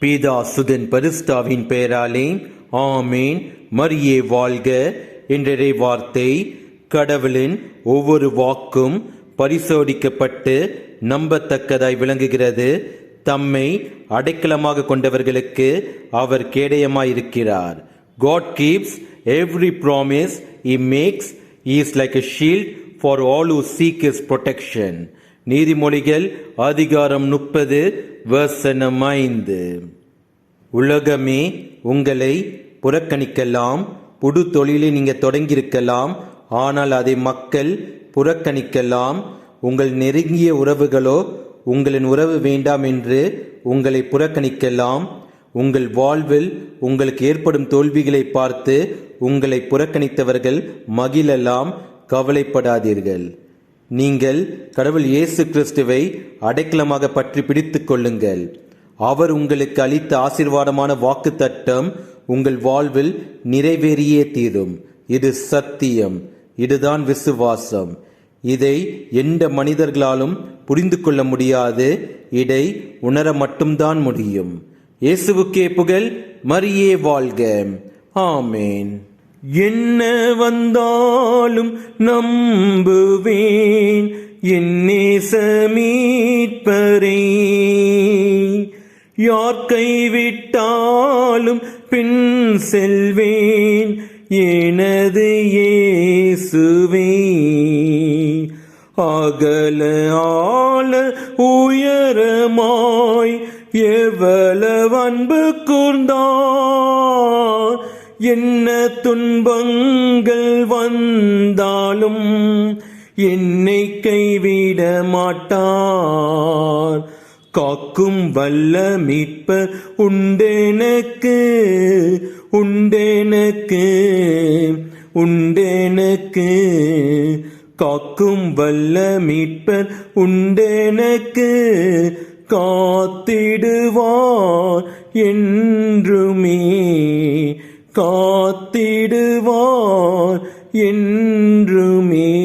பீதா சுதன் பரிஸ்தாவின் பெயராலே ஆமேன். மரியே வாழ்க. என்ற வார்த்தை கடவுளின் ஒவ்வொரு வாக்கும் பரிசோதிக்கப்பட்டு நம்பத்தக்கதாய் விளங்குகிறது. தம்மை அடைக்கலமாக கொண்டவர்களுக்கு அவர் கேடயமாயிருக்கிறார். God keeps every promise he makes his like a shield for all who seek his protection நீதிமொழிகள் அதிகாரம் முப்பது வசனம் ஐந்து. உலகமே உங்களை புறக்கணிக்கலாம் புது தொழிலை நீங்கள் தொடங்கியிருக்கலாம் ஆனால் அதை மக்கள் புறக்கணிக்கலாம். உங்கள் நெருங்கிய உறவுகளோ உங்களின் உறவு வேண்டாம் என்று உங்களை புறக்கணிக்கலாம். உங்கள் வாழ்வில் உங்களுக்கு ஏற்படும் தோல்விகளை பார்த்து உங்களை புறக்கணித்தவர்கள் மகிழலாம் கவலைப்படாதீர்கள். நீங்கள் கடவுள் இயேசு கிறிஸ்துவை அடைக்கலமாக பற்றி பிடித்துக் கொள்ளுங்கள். அவர் உங்களுக்கு அளித்த ஆசீர்வாதமான வாக்குத்தத்தம் உங்கள் வாழ்வில் நிறைவேறியே தீரும். இது சத்தியம். இதுதான் விசுவாசம். இதை எந்த மனிதர்களாலும் புரிந்து கொள்ள முடியாது. இதை உணர மட்டும்தான் முடியும். இயேசுவுக்கே புகழ் மரியே வாழ்க. ஆமேன். என்ன வந்தாலும் நம்புவேன் என்னே சமீட்பரே யார் கைவிட்டாலும் பின் செல்வேன் எனது இயேசுவே. அகல ஆள உயரமாய் எவ்வளவு அன்பு கூர்ந்தான் என்ன துன்பங்கள் வந்தாலும் என்னை கைவிட மாட்டார். காக்கும் வல்ல மீட்ப உண்டெனக்கு உண்டெனக்கு உண்டெனக்கு. காக்கும் வல்ல மீட்பர் உண்டெனக்கு காத்திடுவார் என்றுமே காத்திடுவார் என்றுமே